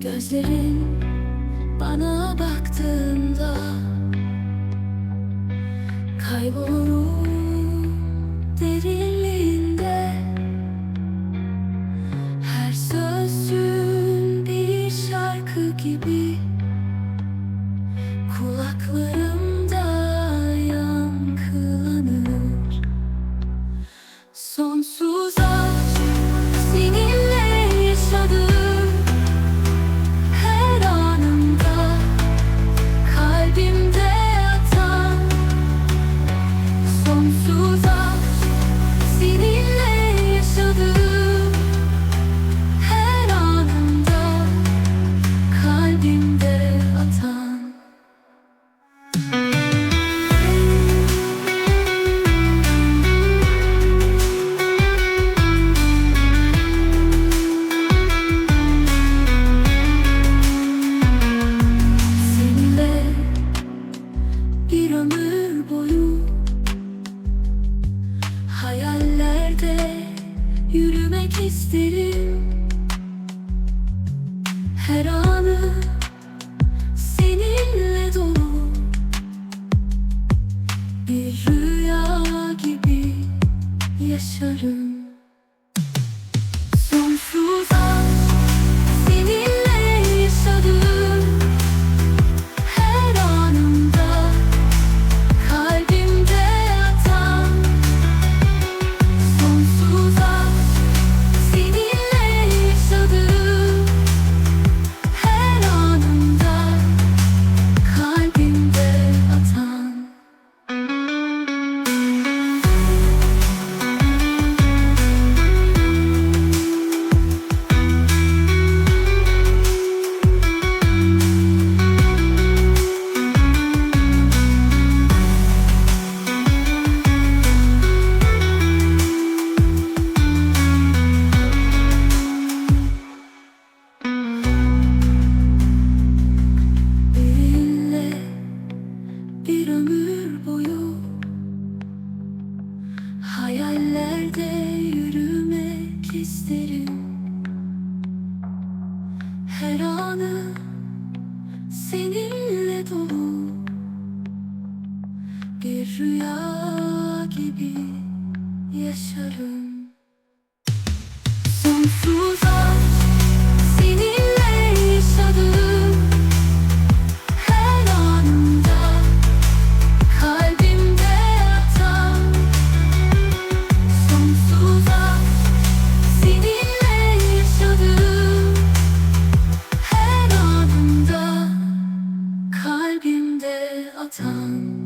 Gözlerin bana baktığında Kaybolurum derin kalbimde atan. Seninle bir ömür boyu yerde yürümek isterim. Her anı seninle dolu. Bir rüya de atan